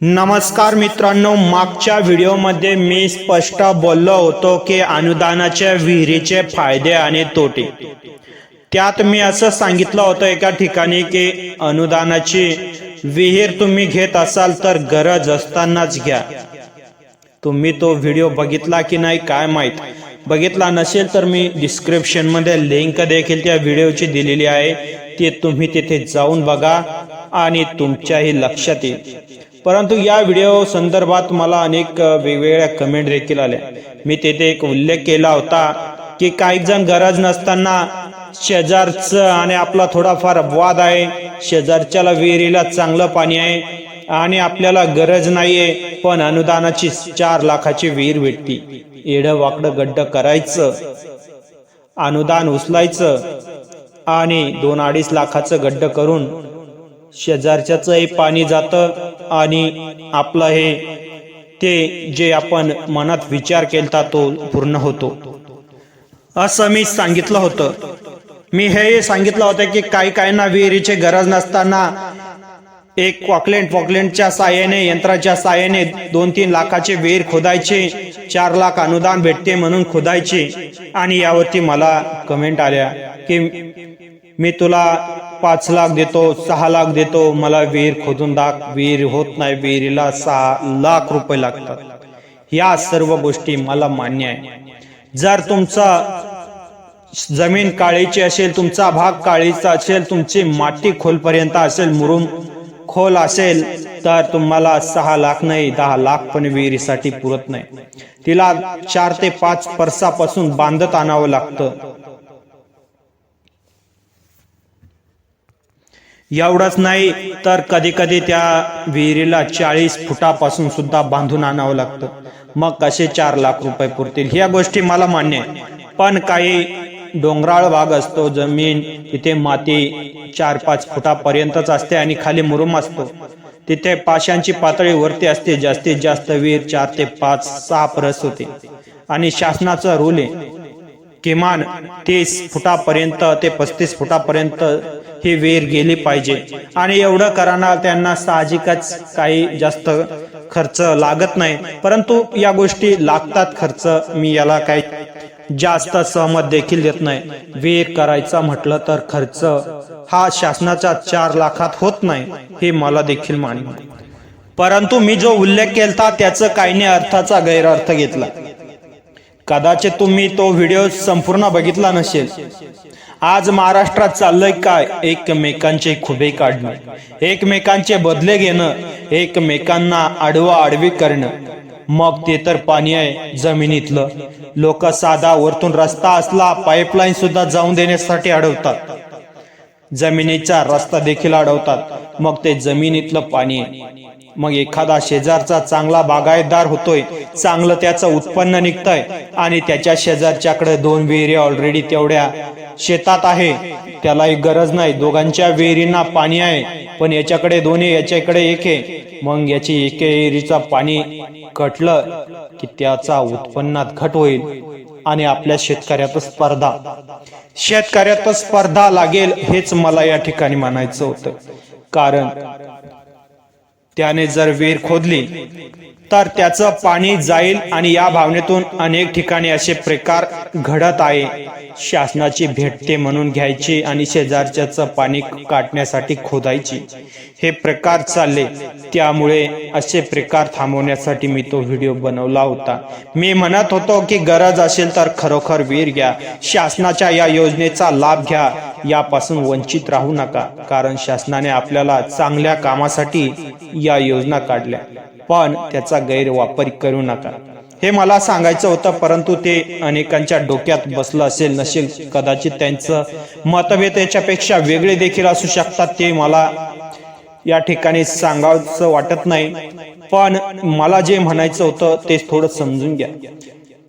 नमस्कार मित्रांनो मागच्या व्हिडिओमध्ये मी स्पष्ट बोललो होतो की अनुदानाच्या विहिरीचे फायदे आणि तोटे. त्यात मी असं सांगितलं होतं एका ठिकाणी की अनुदानाची विहीर तुम्ही घेत असाल तर गरज असतानाच घ्या. तुम्ही तो व्हिडिओ बघितला की नाही काय माहीत. बघितला नसेल तर मी डिस्क्रिप्शनमध्ये लिंक देखील त्या व्हिडिओची दिलेली आहे. ते तुम्ही तिथे जाऊन बघा आणि तुमच्याही लक्षात येईल. परंतु या व्हिडिओ संदर्भात मला अनेक वेगवेगळ्या कमेंट देखील आल्या. मी तेथे एक उल्लेख केला होता की काही जण गरज नसताना शेजारचं आणि आपला थोडाफार वाद आहे. शेजारच्याला विहिरीला चांगलं पाणी आहे आणि आपल्याला गरज नाहीये पण अनुदानाची चार लाखाची विहीर भेटती. एड वाकडं गड्ड करायचं. अनुदान उचलायचं. आणि दोन अडीच लाखाचं गड्ड करून शेजारच्याचंही पाणी जातं आणि आपलं हे ते जे आपण मनात विचार केलता तो पूर्ण होतो. असं मी सांगितलं होतं. मी हे सांगितलं होतं की काही काहींना विहिरीची गरज नसताना एक वॉकलेंट वॉकलेंटच्या साह्याने यंत्राच्या साह्याने दोन तीन लाखाचे विहीर खोदायचे चार लाख अनुदान भेटते म्हणून खोदायचे. आणि यावरती मला कमेंट आल्या की मी तुला पाच लाख देतो सहा लाख देतो. मला विहीर खोदून दाख. विहीर होत नाही. विहिरीला सहा लाख रुपये लागतात. या सर्व गोष्टी मला मान्य आहे. जर तुमचा जमीन काळीची असेल तुमचा भाग काळीचा असेल तुमची माती खोलपर्यंत असेल मुरुम खोल असेल तर तुम्हाला सहा लाख नाही दहा लाख पण विहिरीसाठी पुरत नाही. तिला चार ते पाच परसापासून बांधत आणावं लागतं. एवढंच नाही तर कधी कधी त्या विहिरीला चाळीस फुटापासून सुद्धा बांधून आणावं लागतं. मग कसे चार लाख रुपये पुरतील? ह्या गोष्टी मला मान्य आहे. पण काही डोंगराळ भाग असतो जमीन तिथे माती चार पाच फुटापर्यंतच असते आणि खाली मुरुम असतो. तिथे पाशांची पातळी वरती असते जास्तीत जास्त विहीर चार ते पाच सहा परस होते. आणि शासनाचा रूल आहे किमान तीस फुटापर्यंत ते पस्तीस फुटापर्यंत हे वेर गेले पाहिजे. आणि एवढं करायला त्यांना साहजिकच काही जास्त खर्च लागत नाही. परंतु या गोष्टी लागतात खर्च. मी याला काही जास्त सहमत देखील देत नाही. वेर करायचा म्हटलं तर खर्च हा शासनाच्या चार लाखात होत नाही हे मला देखील मान्य परंतु मी जो उल्लेख केलता त्याचं काहीने अर्थाचा गैरअर्थ घेतला. कदाचित तुम्ही तो व्हिडिओ संपूर्ण बघितला नसेल. आज महाराष्ट्रात चाललंय काय? एकमेकांचे खुबे काढणं. एकमेकांचे बदले घेणं. एकमेकांना आडवा आडवी करणं. मग ते तर पाणी आहे जमिनीतलं. लोक साधा वरतून रस्ता असला पाईपलाईन सुद्धा जाऊन देण्यासाठी अडवतात. जमिनीचा रस्ता देखील अडवतात. मग ते जमिनीतलं पाणी आहे. मग एखादा शेजारचा चांगला बागायतदार होतोय चांगलं त्याचं उत्पन्न निघतंय आणि त्याच्या शेजारच्याकडे दोन विहिरी ऑलरेडी तेवढ्या शेतात आहे. त्यालाही गरज नाही. दोघांच्या विहिरींना पाणी आहे पण याच्याकडे दोन्ही याच्याकडे एक. आहे मग याची एके विहिरीचा पाणी कटलं की त्याचा उत्पन्नात घट होईल आणि आपल्या शेतकऱ्यात स्पर्धा. शेतकऱ्यात स्पर्धा लागेल हेच मला या ठिकाणी म्हणायचं होतं. कारण त्याने जर विहीर खोदली तर त्याचं पाणी जाईल आणि या भावनेतून अनेक ठिकाणी असे प्रकार घडत आहे. शासनाची भेटते म्हणून घ्यायची आणि शेजारच्याच पाणी काढण्यासाठी खोदायची. हे प्रकार चालले. त्यामुळे असे प्रकार थांबवण्यासाठी मी तो व्हिडिओ बनवला होता. मी म्हणत होतो की गरज असेल तर खरोखर वीर घ्या. शासनाच्या या योजनेचा लाभ घ्या. यापासून वंचित राहू नका कारण शासनाने आपल्याला चांगल्या कामासाठी या योजना काढल्या. पण त्याचा गैरवापर करू नका. हे मला सांगायचं होतं परंतु ते अनेकांच्या डोक्यात बसलं असेल नसेल कदाचित त्यांचं मतभेद याच्यापेक्षा वेगळे देखील असू शकतात ते मला या ठिकाणी सांगावंसं वाटत नाही. पण मला जे म्हणायचं होतं ते थोडं समजून घ्या.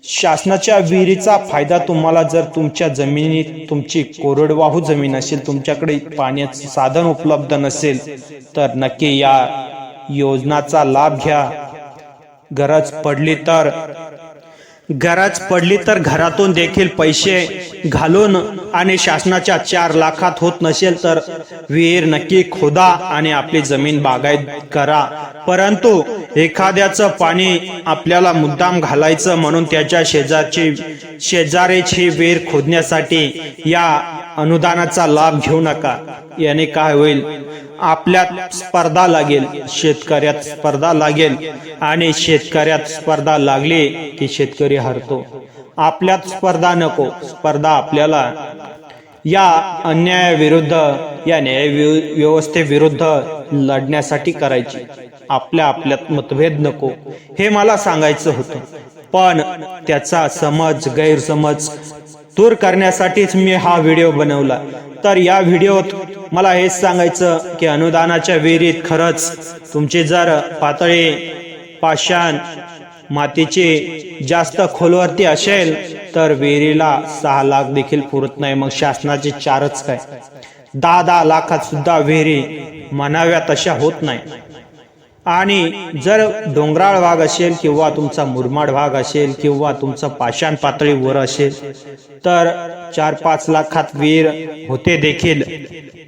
शासनाच्या विहिरीचा फायदा तुम्हाला जर तुमच्या जमिनीत तुमची कोरडवाहू जमीन असेल तुमच्याकडे पाण्याचं साधन उपलब्ध नसेल तर नक्की या योजनाचा लाभ घ्या. गरज पडली तर गरज पडली तर घरातून देखील पैसे घालून आणि शासनाच्या चार लाखात होत नसेल तर विहीर नक्की खोदा आणि आपली जमीन बागायत करा. परंतु एखाद्याचं पाणी आपल्याला मुद्दाम घालायचं म्हणून त्याच्या शेजारची शेजारीची वेर खोदण्यासाठी या अनुदानाचा लाभ घेऊ नका. याने काय होईल? आपल्यात स्पर्धा लागेल शेतकऱ्यात स्पर्धा लागेल आणि शेतकऱ्यात स्पर्धा लागली की शेतकरी हरतो. आपल्यात स्पर्धा नको स्पर्धा आपल्याला या अन्यायाविरुद्ध या न्याय व्यवस्थेविरुद्ध लढण्यासाठी करायची. आपल्या आपल्यात मतभेद नको. हे मला सांगायचं होतं. पण त्याचा समज गैरसमज दूर करण्यासाठीच मी हा व्हिडिओ बनवला. तर या व्हिडिओत मला हेच सांगायचं की अनुदानाच्या विहिरीत खरंच तुमची जर पातळी पाषाण मातीची जास्त खोलवरती असेल तर विहिरीला सहा लाख देखील पुरत नाही. मग शासनाचे चारच काय? दहा दहा लाखात सुद्धा विहिरी म्हणाव्या तशा होत नाही. आणि जर डोंगराळ भाग असेल किंवा तुमचा मुरमाड भाग असेल किंवा तुमचं पाषाण पातळी वर असेल तर चार पाच लाखात विहीर होते देखील.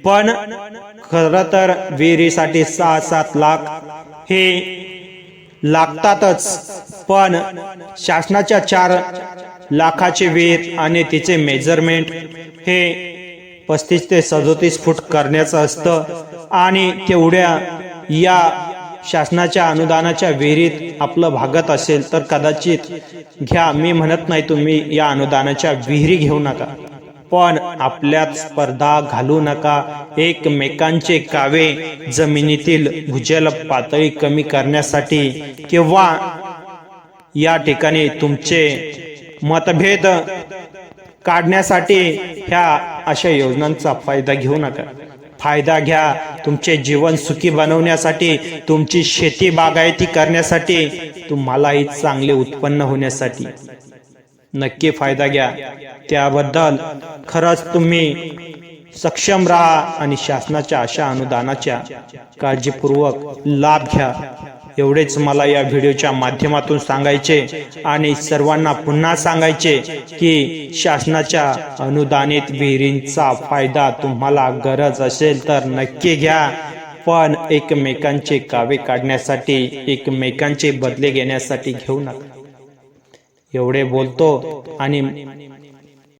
पण खरं तर विहिरीसाठी सहा सात लाख हे लागतातच. पण शासनाच्या चार लाखाचे वेध आणि तिचे मेजरमेंट हे पस्तीस ते सदोतीस फूट करण्याचं असतं आणि तेवढ्या या शासनाच्या अनुदानाच्या विहिरीत आपलं भागत असेल तर कदाचित घ्या मी म्हणत नाही तुम्ही या अनुदानाच्या विहिरी घेऊ नका. पण आपल्यात स्पर्धा घालू नका. एकमेकांचे कावे जमिनीतील भूजल पातळी कमी करण्यासाठी किंवा या ठिकाणी तुमचे मतभेद काढण्यासाठी ह्या अशा योजनांचा फायदा घेऊ नका. फायदा घ्या. तुमचे जीवन सुखी बनवण्यासाठी तुमची शेती बागायती करण्यासाठी तुम्हालाही चांगले उत्पन्न होण्यासाठी. नक्की फायदा घ्या. त्याबद्दल खरंच तुम्ही सक्षम राहा आणि शासनाच्या अशा अनुदानाच्या काळजीपूर्वक लाभ घ्या. एवढेच मला या व्हिडिओच्या माध्यमातून सांगायचे आणि सर्वांना पुन्हा सांगायचे की शासनाच्या अनुदानित विहिरींचा फायदा तुम्हाला गरज असेल तर नक्की घ्या. पण एकमेकांचे कावे काढण्यासाठी एकमेकांचे बदले घेण्यासाठी घेऊ नका. एवढे बोलतो आणि